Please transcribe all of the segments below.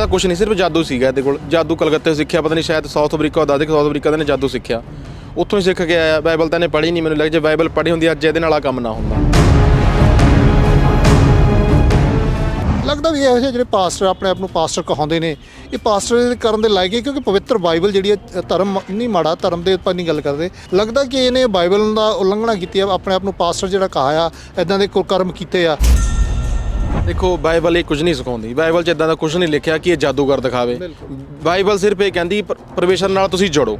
ਇਹਦਾ ਕੁਝ ਨਹੀਂ, ਸਿਰਫ ਜਾਦੂ ਸੀਗਾ ਇਹਦੇ ਕੋਲ। ਜਾਦੂ ਕਲਕੱਤੇ ਸਿੱਖਿਆ, ਪਤਾ ਨਹੀਂ ਸ਼ਾਇਦ ਸਾਊਥ ਅਫਰੀਕਾ ਦਾ ਦੇਖ ਸਾਊਥ ਅਫਰੀਕਾ ਦਾ ਨੇ ਜਾਦੂ ਸਿੱਖਿਆ। ਉੱਥੋਂ ਹੀ ਸਿੱਖ ਕੇ ਆਇਆ, ਬਾਈਬਲ ਤਾਂ ਇਹਨੇ ਪੜ੍ਹੀ ਨਹੀਂ, ਮੈਨੂੰ ਲੱਗਦਾ ਜੇ ਬਾਈਬਲ ਪੜ੍ਹੀ ਹੁੰਦੀ, ਅੱਜ ਇਹਦੇ ਨਾਲ ਆ ਕੰਮ ਨਾ ਹੁੰਦਾ। ਲੱਗਦਾ ਵੀ ਇਹੋ ਜਿਹੇ ਜਿਹੜੇ ਪਾਸਟਰ ਆਪਣੇ ਆਪ ਨੂੰ ਪਾਸਟਰ ਕਹਾਉਂਦੇ ਨੇ, ਇਹ ਪਾਸਟਰ ਕਰਨ ਦੇ ਲਾਇਕ ਹੈ ਕਿਉਂਕਿ ਪਵਿੱਤਰ ਬਾਈਬਲ ਜਿਹੜੀ ਹੈ ਧਰਮ ਨਹੀਂ ਮਾੜਾ, ਧਰਮ ਦੇ ਉੱਪਰ ਨਹੀਂ ਗੱਲ ਕਰਦੇ। ਲੱਗਦਾ ਕਿ ਇਹਨੇ ਬਾਈਬਲ ਦਾ ਉਲੰਘਣਾ ਕੀਤੀ ਹੈ, ਆਪਣੇ ਆਪ ਨੂੰ ਪਾਸਟਰ ਜਿਹੜਾ ਕਹਾਇਆ ਇਦਾਂ ਦੇ ਕੁ- ਕਰਮ ਕੀਤੇ ਆ। ਦੇਖੋ ਬਾਈਬਲ ਇਹ ਕੁਝ ਨਹੀਂ ਸਿਖਾਉਂਦੀ। ਬਾਈਬਲ 'ਚ ਇਦਾਂ ਦਾ ਕੁਝ ਨਹੀਂ ਲਿਖਿਆ ਕਿ ਇਹ ਜਾਦੂਗਰ ਦਿਖਾਵੇ। ਬਾਈਬਲ ਸਿਰਫ ਇਹ ਕਹਿੰਦੀ ਪਰ- ਪਰਮੇਸ਼ਰ ਨਾਲ ਤੁਸੀਂ ਜੁੜੋ।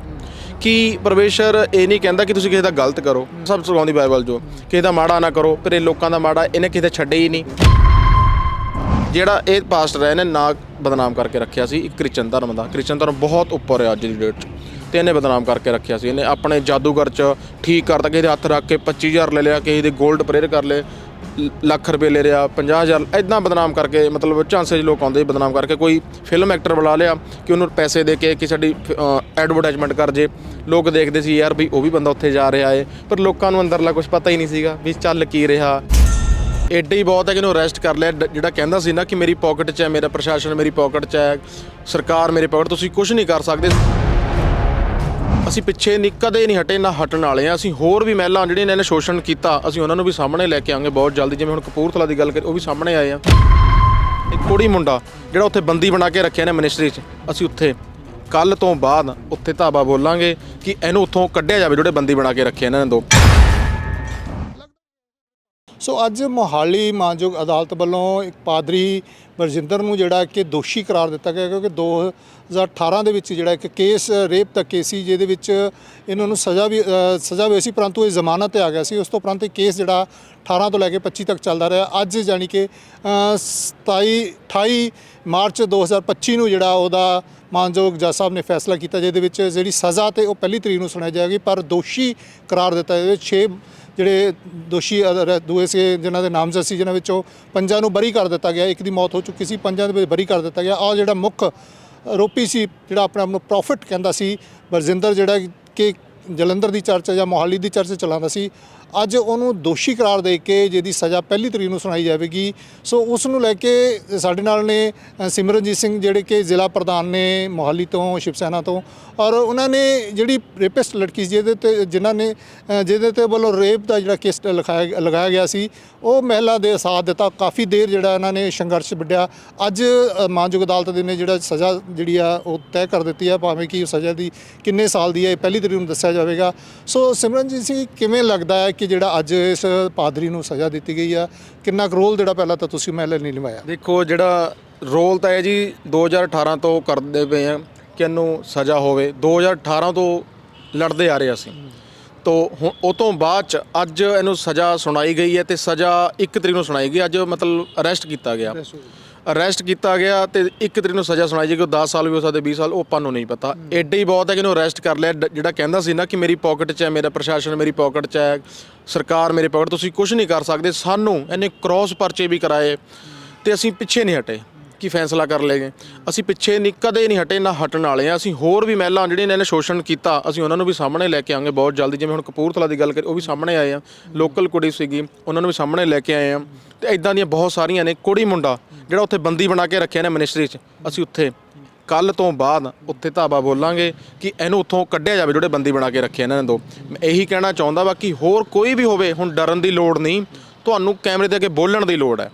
ਕਿ ਪਰਮੇਸ਼ਰ ਇਹ ਨਹੀਂ ਕਹਿੰਦਾ ਕਿ ਤੁਸੀਂ ਕਿਸੇ ਦਾ ਗਲਤ ਕਰੋ। ਸਭ ਸਿਖਾਉਂਦੀ ਬਾਈਬਲ ਜੋ ਕਿਸੇ ਦਾ ਮਾੜਾ ਨਾ ਕਰੋ ਪਰ ਇਹ ਲੋਕਾਂ ਦਾ ਮਾੜਾ ਇਹਨੇ ਕਿਸੇ ਦਾ ਛੱਡੇ ਹੀ ਨਹੀਂ। ਜਿਹੜਾ ਇਹ ਪਾਸਟਰ ਹੈ ਇਹਨੇ ਨਾਂ ਬਦਨਾਮ ਕਰਕੇ ਰੱਖਿਆ ਸੀ ਇੱਕ ਕ੍ਰਿਸਚਨ ਧਰਮ ਦਾ। ਕ੍ਰਿਸਚਨ ਧਰਮ ਬਹੁਤ ਉੱਪਰ ਹੈ ਅੱਜ ਦੀ ਡੇਟ 'ਚ। ਤੇ ਇਹਨੇ ਬਦਨਾਮ ਕਰਕੇ ਰੱਖਿਆ ਸੀ। ਇਹਨੇ ਆਪਣੇ ਜਾਦੂਗਰ 'ਚ ਠੀਕ ਕਰਤਾ। ਕਿਸੇ ਦੇ ਹੱਥ ਰੱਖ ਕੇ 25000 ਲੈ ਲਿਆ ਕਿਸੇ ਦੇ 골ਡ ਪ੍ਰੇਅਰ ਕਰ ਲਏ। ਲੱਖ ਰੁਪਏ ਲੈ ਲਿਆ 50000 ਐਦਾਂ ਬਦਨਾਮ ਕਰਕੇ, ਮਤਲਬ ਝਾਂਸੇ 'ਚ ਲੋਕ ਆਉਂਦੇ ਬਦਨਾਮ ਕਰਕੇ, ਕੋਈ ਫਿਲਮ ਐਕਟਰ ਬੁਲਾ ਲਿਆ ਕਿ ਉਹਨੂੰ ਪੈਸੇ ਦੇ ਕੇ ਕਿ ਸਾਡੀ ਐਡਵਰਟਾਈਜ਼ਮੈਂਟ ਕਰ ਜੇ। ਲੋਕ ਦੇਖਦੇ ਸੀ, ਯਾਰ ਵੀ ਉਹ ਵੀ ਬੰਦਾ ਉੱਥੇ ਜਾ ਰਿਹਾ ਏ, ਪਰ ਲੋਕਾਂ ਨੂੰ ਅੰਦਰਲਾ ਕੁਝ ਪਤਾ ਹੀ ਨਹੀਂ ਸੀਗਾ ਵੀ ਚੱਲ ਕੀ ਰਿਹਾ। ਐਡਾ ਹੀ ਬਹੁਤ ਹੈ ਕਿ ਇਹਨੂੰ ਅਰੈਸਟ ਕਰ ਲਿਆ। ਜਿਹੜਾ ਕਹਿੰਦਾ ਸੀ ਨਾ ਕਿ ਮੇਰੀ ਪਾਕਟ 'ਚ ਹੈ, ਮੇਰਾ ਪ੍ਰਸ਼ਾਸਨ ਮੇਰੀ ਪਾਕਟ 'ਚ ਹੈ, ਸਰਕਾਰ ਮੇਰੇ ਪਾਕਟ ਤੁਸੀਂ ਕੁਝ ਨਹੀਂ ਕਰ ਸਕਦੇ। ਅਸੀਂ ਪਿੱਛੇ ਨਹੀਂ ਕਦੇ ਨਹੀਂ ਹਟੇ ਨਾ ਹਟਣ ਵਾਲੇ ਆ ਅਸੀਂ ਹੋਰ ਵੀ ਮਹਿਲਾ ਜਿਹੜੀਆਂ ਇਹਨਾਂ ਨੇ ਸ਼ੋਸ਼ਣ ਕੀਤਾ, ਅਸੀਂ ਉਹਨਾਂ ਨੂੰ ਵੀ ਸਾਹਮਣੇ ਲੈ ਕੇ ਆਵਾਂਗੇ ਬਹੁਤ ਜਲਦੀ। ਜਿਵੇਂ ਹੁਣ ਕਪੂਰਥਲਾ ਦੀ ਗੱਲ ਕਰੀ ਉਹ ਵੀ ਸਾਹਮਣੇ ਆਏ ਆ। ਇੱਕ ਕੁੜੀ ਮੁੰਡਾ, ਜਿਹੜਾ ਉੱਥੇ ਬੰਦੀ ਬਣਾ ਕੇ ਰੱਖਿਆ ਨੇ ਮਿਨਿਸਟਰੀ 'ਚ, ਅਸੀਂ ਉੱਥੇ ਕੱਲ ਤੋਂ ਬਾਅਦ ਉੱਥੇ ਧਾਵਾ ਬੋਲਾਂਗੇ ਕਿ ਇਹਨੂੰ ਉੱਥੋਂ ਕੱਢਿਆ ਜਾਵੇ, ਜਿਹੜੇ ਬੰਦੀ ਬਣਾ ਕੇ ਰੱਖੇ ਇਹਨਾਂ ਨੇ ਦੋ। ਸੋ ਅੱਜ ਮੋਹਾਲੀ ਮਾਨਯੋਗ ਅਦਾਲਤ ਵੱਲੋਂ ਇੱਕ ਪਾਦਰੀ ਬਰਜਿੰਦਰ ਨੂੰ ਜਿਹੜਾ ਕਿ ਦੋਸ਼ੀ ਕਰਾਰ ਦਿੱਤਾ ਗਿਆ ਕਿਉਂਕਿ 2018 ਦੇ ਵਿੱਚ ਜਿਹੜਾ ਇੱਕ ਕੇਸ ਰੇਪ ਦਾ ਕੇਸ ਸੀ ਜਿਹਦੇ ਵਿੱਚ ਇਹਨਾਂ ਨੂੰ ਸਜ਼ਾ ਵੀ ਸਜ਼ਾ ਹੋਈ ਸੀ ਪਰੰਤੂ ਇਹ ਜ਼ਮਾਨਤ ਤੇ ਆ ਗਿਆ ਸੀ। ਉਸ ਤੋਂ ਉਪਰੰਤ ਇਹ ਕੇਸ ਜਿਹੜਾ 18 ਤੋਂ ਲੈ ਕੇ 25 ਤੱਕ ਚੱਲਦਾ ਰਿਹਾ। ਅੱਜ ਜਾਨੀ ਕਿ ਅ, 27 28 ਮਾਰਚ 2025 ਨੂੰ ਜਿਹੜਾ ਉਹਦਾ ਮਾਨਯੋਗ ਜੱਜ ਸਾਹਿਬ ਨੇ ਫੈਸਲਾ ਕੀਤਾ ਜਿਹਦੇ ਵਿੱਚ ਜਿਹੜੀ ਸਜ਼ਾ ਤੇ ਉਹ ਪਹਿਲੀ ਤਰੀਕ ਨੂੰ ਸੁਣਾਈ ਜਾਏਗੀ ਪਰ ਦੋਸ਼ੀ ਕਰਾਰ ਦਿੱਤਾ ਇਹਦੇ ਵਿੱਚ 6 ਜਿਹੜੇ ਦੋਸ਼ੀ ਅਦਰ- ਦੂਏ ਸੀ ਜਿਨ੍ਹਾਂ ਦੇ ਨਾਮਜ਼ਦ ਸੀ ਜਿਨ੍ਹਾਂ ਵਿੱਚੋਂ ਪੰਜਾਂ ਨੂੰ ਬਰੀ ਕਰ ਦਿੱਤਾ ਗਿਆ। ਇੱਕ ਦੀ ਮੌਤ ਹੋ ਚੁੱਕੀ ਸੀ, ਪੰਜਾਂ ਦੇ ਵਿੱਚ ਬਰੀ ਕਰ ਦਿੱਤਾ ਗਿਆ। ਆ ਜਿਹੜਾ ਮੁੱਖ ਆਰੋਪੀ ਸੀ, ਜਿਹੜਾ ਆਪਣੇ ਆਪ ਨੂੰ ਪ੍ਰੋਫਿਟ ਕਹਿੰਦਾ ਸੀ, ਬਰਜਿੰਦਰ, ਜਿਹੜਾ ਕਿ ਜਲੰਧਰ ਦੀ ਚਰਚ ਜਾਂ ਮੋਹਾਲੀ ਦੀ ਚਰਚ ਚਲਾਉਂਦਾ ਸੀ। ਅੱਜ ਉਹਨੂੰ ਦੋਸ਼ੀ ਕਰਾਰ ਦੇ ਕੇ ਜਿਹਦੀ ਸਜ਼ਾ ਪਹਿਲੀ ਤਰੀਕ ਨੂੰ ਸੁਣਾਈ ਜਾਵੇਗੀ। ਸੋ ਉਸ ਨੂੰ ਲੈ ਕੇ ਸਾਡੇ ਨਾਲ ਨੇ ਸਿਮਰਨਜੀਤ ਸਿੰਘ ਜਿਹੜੇ ਕਿ ਜ਼ਿਲ੍ਹਾ ਪ੍ਰਧਾਨ ਨੇ ਮੋਹਾਲੀ ਤੋਂ, ਸ਼ਿਵ ਸੈਨਾ ਤੋਂ। ਔਰ ਉਹਨਾਂ ਨੇ ਜਿਹੜੀ ਰੇਪਿਸਟ ਲੜਕੀ ਸੀ, ਜਿਹਦੇ ਤੇ, ਜਿਨ੍ਹਾਂ ਨੇ ਜਿਹਦੇ ਤੇ ਵੱਲੋਂ ਰੇਪ ਦਾ ਜਿਹੜਾ ਕੇਸ ਲਿਖਾਇਆ, ਲਗਾਇਆ ਗਿਆ ਸੀ, ਉਹ ਮਹਿਲਾ ਦੇ ਸਾਥ ਦਿੱਤਾ। ਕਾਫੀ ਦੇਰ ਜਿਹੜਾ ਇਹਨਾਂ ਨੇ ਸੰਘਰਸ਼ ਵਿੱਢਿਆ। ਅੱਜ ਮਾਨਯੋਗ ਅਦਾਲਤ ਦੇ ਨੇ ਜਿਹੜਾ ਸਜ਼ਾ ਜਿਹੜੀ ਆ, ਉਹ ਤੈਅ ਕਰ ਦਿੱਤੀ ਆ, ਭਾਵੇਂ ਕਿ ਸਜ਼ਾ ਦੀ ਕਿੰਨੇ ਸਾਲ ਦੀ ਹੈ ਇਹ ਪਹਿਲੀ ਤਰੀਕ ਨੂੰ ਦੱਸਿਆ ਜਾਵੇਗਾ। ਸੋ ਸਿਮਰਨਜੀਤ ਸਿੰਘ ਕਿਵੇਂ ਲੱਗਦਾ ਹੈ ਕਿ ਜਿਹੜਾ ਅੱਜ ਇਸ ਪਾਦਰੀ ਨੂੰ ਸਜ਼ਾ ਦਿੱਤੀ ਗਈ ਆ? ਕਿੰਨਾ ਕੁ ਰੋਲ ਜਿਹੜਾ ਪਹਿਲਾਂ ਤਾਂ ਤੁਸੀਂ ਮਹਿਲਾ ਨਹੀਂ ਨਿਭਾਇਆ? ਦੇਖੋ ਜਿਹੜਾ ਰੋਲ ਤਾਂ ਹੈ ਜੀ 2018 ਤੋਂ ਕਰਦੇ ਪਏ ਆ ਕਿ ਇਹਨੂੰ ਸਜ਼ਾ ਹੋਵੇ। 2018 ਤੋਂ ਲੜਦੇ ਆ ਰਹੇ ਅਸੀਂ। ਤੋਂ ਹੁਣ ਉਹ ਤੋਂ ਬਾਅਦ ਚ ਅੱਜ ਇਹਨੂੰ ਸਜ਼ਾ ਸੁਣਾਈ ਗਈ ਹੈ ਤੇ ਸਜ਼ਾ 1 ਤਰੀਕ ਨੂੰ ਸੁਣਾਈ ਗਈ। ਅੱਜ ਮਤਲਬ ਅਰੈਸਟ ਕੀਤਾ ਗਿਆ। ਅਰੈਸਟ ਕੀਤਾ ਗਿਆ ਤੇ 1 ਤਰੀਕ ਨੂੰ ਸਜ਼ਾ ਸੁਣਾਈ ਜਾਏਗੀ ਉਹ 10 ਸਾਲ ਵੀ ਹੋ ਸਕਦੇ 20 ਸਾਲ ਉਹ ਆਪਾਂ ਨੂੰ ਨਹੀਂ ਪਤਾ। ਐਡਾ ਹੀ ਬਹੁਤ ਹੈ ਕਿ ਇਹਨੂੰ ਅਰੈਸਟ ਕਰ ਲਿਆ। ਡ- ਜਿਹੜਾ ਕਹਿੰਦਾ ਸੀ ਨਾ ਕਿ ਮੇਰੀ ਪਾਕਟ 'ਚ ਹੈ ਮੇਰਾ ਪ੍ਰਸ਼ਾਸਨ ਮੇਰੀ ਪਾਕਟ 'ਚ ਹੈ ਸਰਕਾਰ ਮੇਰੇ ਪਾਕਟ ਤੁਸੀਂ ਕੁਝ ਨਹੀਂ ਕਰ ਸਕਦੇ। ਸਾਨੂੰ ਇਹਨੇ ਕ੍ਰਾਸ ਪਰਚੇ ਵੀ ਕਰਾਏ ਤੇ ਅਸੀਂ ਪਿੱਛੇ ਨਹੀਂ ਹਟੇ। ਕੀ ਫੈਸਲਾ ਕਰ ਲਏਗੇ? ਅਸੀਂ ਪਿੱਛੇ ਨਹੀਂ ਕਦੇ ਨਹੀਂ ਹਟੇ, ਨਾ ਹਟਣ ਵਾਲੇ ਆ ਅਸੀਂ ਹੋਰ ਵੀ ਮਹਿਲਾ ਜਿਹੜੀਆਂ ਨੇ ਸ਼ੋਸ਼ਣ ਕੀਤਾ, ਅਸੀਂ ਉਹਨਾਂ ਨੂੰ ਵੀ ਸਾਹਮਣੇ ਲੈ ਕੇ ਆਵਾਂਗੇ ਬਹੁਤ ਜਲਦੀ। ਜਿਵੇਂ ਹੁਣ ਕਪੂਰਥਲਾ ਦੀ ਗੱਲ ਕਰੀ ਉਹ ਵੀ ਸਾਹਮਣੇ ਆਏ ਆ। ਲੋਕਲ ਕੁੜੀ ਸੀਗੀ, ਉਹਨਾਂ ਨੂੰ ਵੀ ਸਾਹਮਣੇ ਲੈ ਕੇ ਆਏ ਆ। ਤੇ ਇਦਾਂ ਦੀਆਂ ਬਹੁਤ ਸਾਰੀਆਂ ਨੇ। ਕੁੜੀ ਮੁੰਡਾ, ਜਿਹੜਾ ਉੱਥੇ ਬੰਦੀ ਬਣਾ ਕੇ ਰੱਖਿਆ ਨੇ ਮਿਨਿਸਟਰੀ 'ਚ, ਅਸੀਂ ਉੱਥੇ ਕੱਲ ਤੋਂ ਬਾਅਦ ਉੱਥੇ ਧਾਵਾ ਬੋਲਾਂਗੇ ਕਿ ਇਹਨੂੰ ਉੱਥੋਂ ਕੱਢਿਆ ਜਾਵੇ, ਜਿਹੜੇ ਬੰਦੀ ਬਣਾ ਕੇ ਰੱਖੇ ਇਹਨਾਂ ਨੇ ਦੋ। ਮੈਂ ਇਹੀ ਕਹਿਣਾ ਚਾਹੁੰਦਾ ਵਾ ਕਿ ਹੋਰ ਕੋਈ ਵੀ ਹੋਵੇ, ਹੁਣ ਡਰਨ ਦੀ ਲੋੜ ਨਹੀਂ। ਤੁਹਾਨੂੰ ਕੈਮਰੇ ਦੇ ਅੱਗੇ ਬੋਲਣ ਦੀ ਲੋੜ ਹੈ।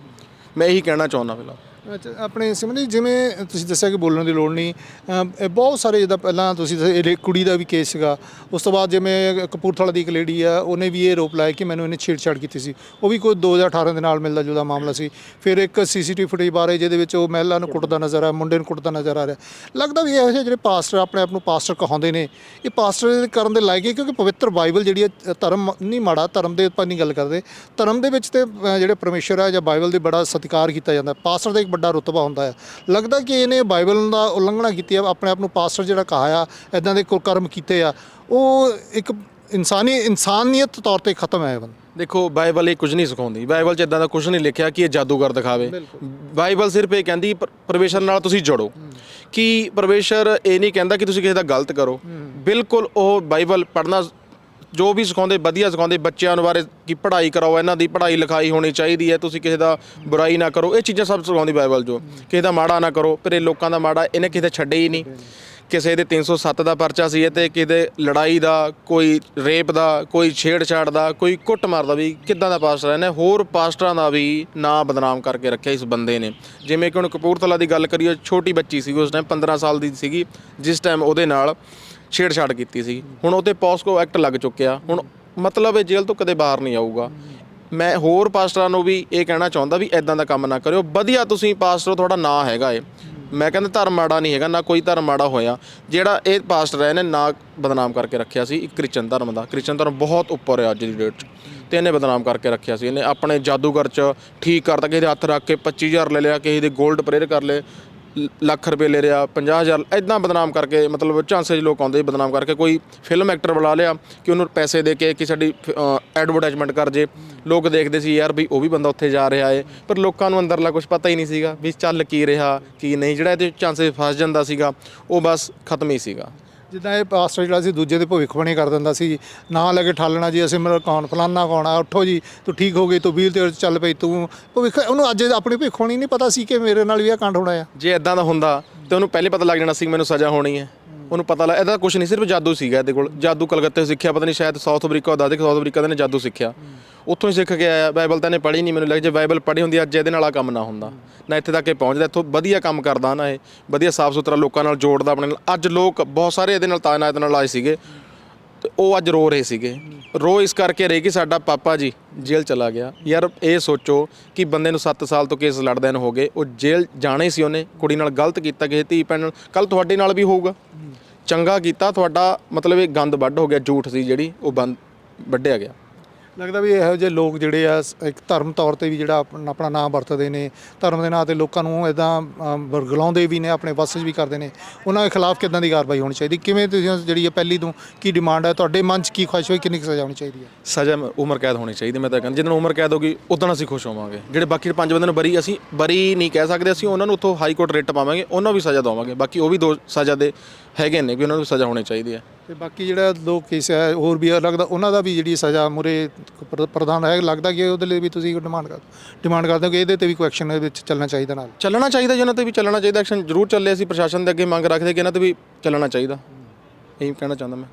ਮੈਂ ਇਹੀ ਕਹਿਣਾ ਚਾਹੁੰਦਾ ਫਿਲਹਾਲ। ਅੱਛਾ ਆਪਣੇ ਸਿਮਰਨ ਜੀ ਜਿਵੇਂ ਤੁਸੀਂ ਦੱਸਿਆ ਕਿ ਬੋਲਣ ਦੀ ਲੋੜ ਨਹੀਂ ਅਮ, ਇਹ ਬਹੁਤ ਸਾਰੇ ਜਿੱਦਾਂ ਪਹਿਲਾਂ ਤੁਸੀਂ ਦੱਸਿਆ ਇਹ ਕੁੜੀ ਦਾ ਵੀ ਕੇਸ ਸੀਗਾ। ਉਸ ਤੋਂ ਬਾਅਦ ਜਿਵੇਂ ਕਪੂਰਥਲਾ ਦੀ ਇੱਕ ਲੇਡੀ ਆ ਉਹਨੇ ਵੀ ਇਹ ਆਰੋਪ ਲਾਇਆ ਕਿ ਮੈਨੂੰ ਇਹਨੇ ਛੇੜਛਾੜ ਕੀਤੀ ਸੀ। ਉਹ ਵੀ ਕੋਈ 2018 ਦੇ ਨਾਲ ਮਿਲਦਾ ਜੁਲਦਾ ਮਾਮਲਾ ਸੀ। ਫਿਰ ਇੱਕ ਸੀਸੀਟੀਵੀ ਫੁਟੇਜ ਬਾਰੇ ਜਿਹਦੇ ਵਿੱਚ ਉਹ ਮਹਿਲਾ ਨੂੰ ਕੁੱਟਦਾ ਨਜ਼ਰ ਆ ਮੁੰਡੇ ਨੂੰ ਕੁੱਟਦਾ ਨਜ਼ਰ ਆ ਰਿਹਾ। ਲੱਗਦਾ ਵੀ ਇਹੋ ਜਿਹੇ ਜਿਹੜੇ ਪਾਸਟਰ ਆਪਣੇ ਆਪ ਨੂੰ ਪਾਸਟਰ ਕਹਾਉਂਦੇ ਨੇ ਇਹ ਪਾਸਟਰ ਕਰਨ ਦੇ ਲਾਇਕ ਹੈ ਕਿਉਂਕਿ ਪਵਿੱਤਰ ਬਾਈਬਲ ਜਿਹੜੀ ਹੈ ਧਰਮ ਨਹੀਂ ਮਾੜਾ ਧਰਮ ਦੇ ਉੱਪਰ ਨਹੀਂ ਗੱਲ ਕਰਦੇ। ਧਰਮ ਦੇ ਵਿੱਚ ਤੇ ਅ, ਜਿਹੜੇ ਪਰਮੇਸ਼ਰ ਆ ਜਾਂ ਬਾਈਬਲ ਦੇ ਬੜਾ ਸਤਿਕਾਰ ਕੀਤਾ ਜਾਂਦਾ। ਪਾਸਟਰ ਦਾ ਇੱਕ ਵੱਡਾ ਰੁਤਬਾ ਹੁੰਦਾ ਹੈ। ਲੱਗਦਾ ਕਿ ਇਹਨੇ ਬਾਈਬਲ ਦਾ ਉਲੰਘਣਾ ਕੀਤੀ ਹੈ ਆਪਣੇ ਆਪ ਨੂੰ ਪਾਸਟਰ ਜਿਹੜਾ ਕਹਾਇਆ ਇਦਾਂ ਦੇ ਕੁ- ਕਰਮ ਕੀਤੇ ਆ। ਉਹ ਇੱਕ ਇਨਸਾਨੀ ਇਨਸਾਨੀਅਤ ਤੌਰ ਤੇ ਖਤਮ ਹੈ ਬੰਦਾ ਦੇਖੋ ਬਾਈਬਲ ਇਹ ਕੁਝ ਨਹੀਂ ਸਿਖਾਉਂਦੀ। ਬਾਈਬਲ 'ਚ ਇਦਾਂ ਦਾ ਕੁਝ ਨਹੀਂ ਲਿਖਿਆ ਕਿ ਇਹ ਜਾਦੂਗਰ ਦਿਖਾਵੇ। ਬਾਈਬਲ ਸਿਰਫ ਇਹ ਕਹਿੰਦੀ ਪਰ- ਪਰਮੇਸ਼ਰ ਨਾਲ ਤੁਸੀਂ ਜੁੜੋ। ਕਿ ਪਰਮੇਸ਼ਰ ਇਹ ਨਹੀਂ ਕਹਿੰਦਾ ਕਿ ਤੁਸੀਂ ਕਿਸੇ ਦਾ ਗਲਤ ਕਰੋ। ਬਿਲਕੁਲ ਉਹ ਬਾਈਬਲ ਪੜ੍ਹਨਾ ਜੋ ਵੀ ਸਿਖਾਉਂਦੇ, ਵਧੀਆ ਸਿਖਾਉਂਦੇ, ਬੱਚਿਆਂ ਨੂੰ ਬਾਰੇ ਕਿ ਪੜ੍ਹਾਈ ਕਰਾਓ, ਇਹਨਾਂ ਦੀ ਪੜ੍ਹਾਈ ਲਿਖਾਈ ਹੋਣੀ ਚਾਹੀਦੀ ਹੈ, ਤੁਸੀਂ ਕਿਸੇ ਦਾ ਬੁਰਾਈ ਨਾ ਕਰੋ। ਇਹ ਚੀਜ਼ਾਂ ਸਭ ਸਿਖਾਉਂਦੀ ਬਾਈਬਲ ਜੋ ਕਿਸੇ ਦਾ ਮਾੜਾ ਨਾ ਕਰੋ, ਪਰ ਇਹ ਲੋਕਾਂ ਦਾ ਮਾੜਾ ਇਹਨੇ ਕਿਸੇ ਛੱਡੇ ਹੀ ਨਹੀਂ। ਕਿਸੇ ਦੇ 307 ਦਾ ਪਰਚਾ ਸੀ ਇਹ ਤੇ ਕਿਤੇ ਲੜਾਈ ਦਾ, ਕੋਈ ਰੇਪ ਦਾ, ਕੋਈ ਛੇੜਛਾੜ ਦਾ, ਕੋਈ ਕੁੱਟ ਮਾਰਦਾ ਵੀ ਕਿੱਦਾਂ ਦਾ ਪਾਸਟਰ ਹੈ ਇਹਨੇ ਹੋਰ ਪਾਸਟਰਾਂ ਦਾ ਵੀ ਨਾਂ ਬਦਨਾਮ ਕਰਕੇ ਰੱਖਿਆ ਇਸ ਬੰਦੇ ਨੇ। ਜਿਵੇਂ ਕਿ ਹੁਣ ਕਪੂਰਥਲਾ ਦੀ ਗੱਲ ਕਰੀਏ, ਛੋਟੀ ਬੱਚੀ ਸੀ ਉਸ ਟਾਈਮ 15 ਸਾਲ ਦੀ ਸੀਗੀ, ਜਿਸ ਟਾਈਮ ਉਹਦੇ ਨਾਲ ਛੇੜਛਾੜ ਕੀਤੀ ਸੀ ਹੁਣ ਉਹ 'ਤੇ ਪੋਸਕੋ ਐਕਟ ਲੱਗ ਚੁੱਕਿਆ। ਹੁਣ ਮਤਲਬ ਇਹ ਜੇਲ੍ਹ ਤੋਂ ਕਦੇ ਬਾਹਰ ਨਹੀਂ ਆਊਗਾ। ਮੈਂ ਹੋਰ ਪਾਸਟਰਾਂ ਨੂੰ ਵੀ ਇਹ ਕਹਿਣਾ ਚਾਹੁੰਦਾ ਵੀ ਐਦਾਂ ਦਾ ਕੰਮ ਨਾ ਕਰਿਓ। ਵਧੀਆ ਤੁਸੀਂ ਪਾਸਟਰ, ਤੁਹਾਡਾ ਨਾਂ ਹੈਗਾ ਏ। ਮੈਂ ਕਹਿੰਦਾ ਧਰਮ ਮਾੜਾ ਨਹੀਂ ਹੈਗਾ, ਨਾ ਕੋਈ ਧਰਮ ਮਾੜਾ ਹੋਇਆ। ਜਿਹੜਾ ਇਹ ਪਾਸਟਰ ਹੈ, ਇਹਨੇ ਨਾਂ ਬਦਨਾਮ ਕਰਕੇ ਰੱਖਿਆ ਸੀ, ਇੱਕ ਕ੍ਰਿਸਚਨ ਧਰਮ ਦਾ। ਕ੍ਰਿਸਚਨ ਧਰਮ ਬਹੁਤ ਉੱਪਰ ਹੈ ਅੱਜ ਦੀ ਡੇਟ 'ਚ। ਤੇ ਇਹਨੇ ਬਦਨਾਮ ਕਰਕੇ ਰੱਖਿਆ ਸੀ। ਇਹਨੇ ਆਪਣੇ ਜਾਦੂਗਰ 'ਚ ਠੀਕ ਕਰਤਾ। ਕਿਸੇ ਦੇ ਹੱਥ ਰੱਖ ਕੇ 25000 ਲੈ ਲਿਆ, ਕਿਸੇ ਦੇ 골ਡ ਪ੍ਰੇਅਰ ਕਰ ਲਏ। ਲੱਖ ਰੁਪਏ ਲੈ ਰਿਆ 50000 ਐਦਾਂ ਬਦਨਾਮ ਕਰਕੇ, ਮਤਲਬ ਝਾਂਸੇ 'ਚ ਲੋਕ ਆਉਂਦੇ ਬਦਨਾਮ ਕਰਕੇ, ਕੋਈ ਫਿਲਮ ਐਕਟਰ ਬੁਲਾ ਲਿਆ ਕਿ ਉਹਨੂੰ ਪੈਸੇ ਦੇ ਕੇ ਕਿ ਸਾਡੀ ਐਡਵਰਟਾਈਜ਼ਮੈਂਟ ਕਰ ਜੇ। ਲੋਕ ਦੇਖਦੇ ਸੀ, ਯਾਰ ਵੀ ਉਹ ਵੀ ਬੰਦਾ ਉੱਥੇ ਜਾ ਰਿਹਾ ਏ, ਪਰ ਲੋਕਾਂ ਨੂੰ ਅੰਦਰਲਾ ਕੁਝ ਪਤਾ ਹੀ ਨਹੀਂ ਸੀਗਾ ਵੀ ਚੱਲ ਕੀ ਰਿਹਾ, ਕੀ ਨਹੀਂ। ਜਿਹੜਾ ਇਹਦੇ ਝਾਂਸੇ 'ਚ ਫਸ ਜਾਂਦਾ ਸੀਗਾ, ਉਹ ਬਸ ਖਤਮ ਹੀ ਸੀਗਾ। ਜਿੱਦਾਂ ਇਹ ਪਾਸਟਰ ਜਿਹੜਾ ਸੀ ਦੂਜੇ ਦੇ ਭਵਿੱਖਬਾਣੀ ਕਰ ਦਿੰਦਾ ਸੀ। ਨਾ ਲੈ ਕੇ ਠਾਲਣਾ ਜੀ, ਅਸੀਂ ਮੇਰਾ ਕੌਣ, ਫਲਾਨਾ ਕੌਣ ਆ, ਉੱਠੋ ਜੀ, ਤੂੰ ਠੀਕ ਹੋ ਗਈ, ਤੂੰ ਵੀਲ ਤੇ ਚੱਲ ਪਈ, ਤੂੰ ਭਵਿੱਖ, ਉਹਨੂੰ ਅੱਜ ਆਪਣੀ ਭਵਿੱਖਬਾਣੀ ਨਹੀਂ ਪਤਾ ਸੀ ਕਿ ਮੇਰੇ ਨਾਲ ਵੀ ਇਹ ਕਾਂਡ ਹੋਣਾ ਆ। ਜੇ ਇਦਾਂ ਦਾ ਹੁੰਦਾ, ਤੇ ਉਹਨੂੰ ਪਹਿਲੇ ਪਤਾ ਲੱਗ ਜਾਣਾ ਸੀ ਮੈਨੂੰ ਸਜ਼ਾ ਹੋਣੀ ਹੈ। ਉਹਨੂੰ ਪਤਾ ਲੱਗ ਇਹਦਾ ਕੁਝ ਨਹੀਂ, ਸਿਰਫ ਜਾਦੂ ਸੀਗਾ ਇਹਦੇ ਕੋਲ। ਜਾਦੂ ਕਲਕੱਤੇ ਸਿੱਖਿਆ, ਪਤਾ ਨਹੀਂ ਸ਼ਾਇਦ ਸਾਊਥ ਅਫਰੀਕਾ ਦਾ ਦੇ ਸਾਊਥ ਅਫਰੀਕਾ ਦੇ ਨੇ ਜਾਦੂ ਸਿੱਖਿਆ। ਉੱਥੋਂ ਹੀ ਸਿੱਖ ਕੇ ਆਇਆ, ਬਾਈਬਲ ਤਾਂ ਇਹਨੇ ਪੜ੍ਹੀ ਨਹੀਂ, ਮੈਨੂੰ ਲੱਗਦਾ ਜੇ ਬਾਈਬਲ ਪੜ੍ਹੀ ਹੁੰਦੀ ਅੱਜ ਇਹਦੇ ਨਾਲ ਆ ਕੰਮ ਨਾ ਹੁੰਦਾ। ਨਾ ਇੱਥੇ ਤੱਕ ਇਹ ਪਹੁੰਚਦਾ, ਇੱਥੋਂ ਵਧੀਆ ਕੰਮ ਕਰਦਾ ਨਾ ਇਹ, ਵਧੀਆ ਸਾਫ਼ ਸੁਥਰਾ ਲੋਕਾਂ ਨਾਲ ਜੋੜਦਾ ਆਪਣੇ ਨਾਲ। ਅੱਜ ਲੋਕ ਬਹੁਤ ਸਾਰੇ ਇਹਦੇ ਨਾਲ ਤਾਇਨਾਤ ਨਾਲ ਆਏ ਸੀਗੇ, ਤੇ ਉਹ ਅੱਜ ਰੋ ਰਹੇ ਸੀਗੇ। ਰੋ ਇਸ ਕਰਕੇ ਰਹੇ ਕਿ ਸਾਡਾ ਪਾਪਾ ਜੀ ਜੇਲ੍ਹ ਚਲਾ ਗਿਆ। ਯਾਰ ਇਹ ਸੋਚੋ ਕਿ ਬੰਦੇ ਨੂੰ 7 ਸਾਲ ਤੋਂ ਕੇਸ ਲੜਦਿਆਂ ਨੂੰ ਹੋ ਗਏ, ਉਹ ਜੇਲ੍ਹ ਜਾਣੇ ਸੀ ਉਹਨੇ, ਕੁੜੀ ਨਾਲ ਗਲਤ ਕੀਤਾ, ਕਿਸੇ ਧੀ ਭੈਣ ਨਾਲ ਕੱਲ ਤੁਹਾਡੇ ਨਾਲ ਵੀ ਹੋਊਗਾ। ਚੰਗਾ ਕੀਤਾ, ਤੁਹਾਡਾ ਮਤਲਬ ਇਹ ਗੰਦ ਵੱਢ ਹੋ ਗਿਆ, ਝੂਠ ਸੀ ਜਿਹੜੀ, ਉਹ ਬੰਦ ਵੱਢਿਆ ਗਿਆ। ਲੱਗਦਾ ਵੀ ਇਹੋ ਜਿਹੇ ਲੋਕ ਜਿਹੜੇ ਆ, ਸ- ਇੱਕ ਧਰਮ ਤੌਰ ਤੇ ਵੀ ਜਿਹੜਾ ਆਪਣਾ ਆਪਣਾ ਨਾਮ ਵਰਤਦੇ ਨੇ, ਧਰਮ ਦੇ ਨਾਂ ਤੇ ਲੋਕਾਂ ਨੂੰ ਇਦਾਂ ਵਰਗਲਾਉਂਦੇ ਵੀ ਨੇ, ਆਪਣੇ ਵਸ 'ਚ ਵੀ ਕਰਦੇ ਨੇ, ਉਹਨਾਂ ਦੇ ਖਿਲਾਫ ਕਿਦਾਂ ਦੀ ਕਾਰਵਾਈ ਹੋਣੀ ਚਾਹੀਦੀ? ਕਿਵੇਂ ਤੁਸੀਂ ਜਿਹੜੀ ਇਹ ਪਹਿਲੀ ਤੋਂ ਕੀ ਡਿਮਾਂਡ ਹੈ ਤੁਹਾਡੇ ਮਨ 'ਚ ਕੀ ਖੁਆਇਸ਼ ਹੋਈ, ਕਿੰਨੀ ਕੁ ਸਜ਼ਾ ਹੋਣੀ ਚਾਹੀਦੀ ਹੈ ਸਜ਼ਾ ਮ- ਉਮਰ ਕੈਦ ਹੋਣੀ ਚਾਹੀਦੀ, ਮੈਂ ਤਾਂ ਕਹਿੰਦਾ, ਜਿੱਦਣ ਉਮਰ ਕੈਦ ਹੋਗੀ ਉਦੋਂ ਅਸੀਂ ਖੁਸ਼ ਹੋਵਾਂਗੇ। ਜਿਹੜੇ ਬਾਕੀ ਪੰਜ ਬੰਦੇ ਨੂੰ ਬਰੀ, ਅਸੀਂ ਬਰੀ ਨਹੀਂ ਕਹਿ ਸਕਦੇ, ਅਸੀਂ ਉਹਨਾਂ ਨੂੰ ਉੱਥੋਂ ਹਾਈ ਕੋਰਟ ਰਿਟ ਪਾਵਾਂਗੇ, ਉਹਨਾਂ ਨੂੰ ਵੀ ਸਜ਼ਾ ਦਵਾਂਗੇ, ਬਾਕੀ ਉਹ ਵੀ ਦੋ ਸਜ਼ਾ ਦੇ ਹੈਗੇ ਨੇ ਵੀ ਉਹਨਾਂ ਨੂੰ ਸਜ਼ਾ ਹੋਣੀ ਚਾਹੀਦੀ ਹੈ। ਤੇ ਬਾਕੀ ਜਿਹੜਾ ਦੋ ਕੇਸ ਹੈ ਹੋਰ ਵੀ ਲੱਗਦਾ ਉਹਨਾਂ ਦਾ ਵੀ ਜਿਹੜੀ ਸਜ਼ਾ ਮੁਰੇ ਪ੍ਰਧਾਨ ਹੈ ਲੱਗਦਾ ਕਿ ਉਹਦੇ ਲਈ ਵੀ ਤੁਸੀਂ ਡਿਮਾਂਡ ਕਰ ਡਿਮਾਂਡ ਕਰਦੇ ਹੋ ਕਿ ਇਹਦੇ ਤੇ ਵੀ ਕੋਈ ਐਕਸ਼ਨ ਦੇ ਵਿੱਚ ਚੱਲਣਾ ਚਾਹੀਦਾ ਨਾਲ। ਚੱਲਣਾ ਚਾਹੀਦਾ ਜੀ ਇਹਨਾਂ ਤੇ ਵੀ ਚੱਲਣਾ ਚਾਹੀਦਾ ਐਕਸ਼ਨ ਜ਼ਰੂਰ ਚੱਲੇ ਅਸੀਂ ਪ੍ਰਸ਼ਾਸਨ ਦੇ ਅੱਗੇ ਮੰਗ ਰੱਖਦੇ ਕਿ ਇਹਨਾਂ ਤੇ ਵੀ ਚੱਲਣਾ ਚਾਹੀਦਾ। ਇਹੀ ਕਹਿਣਾ ਚਾਹੁੰਦਾ ਮੈਂ।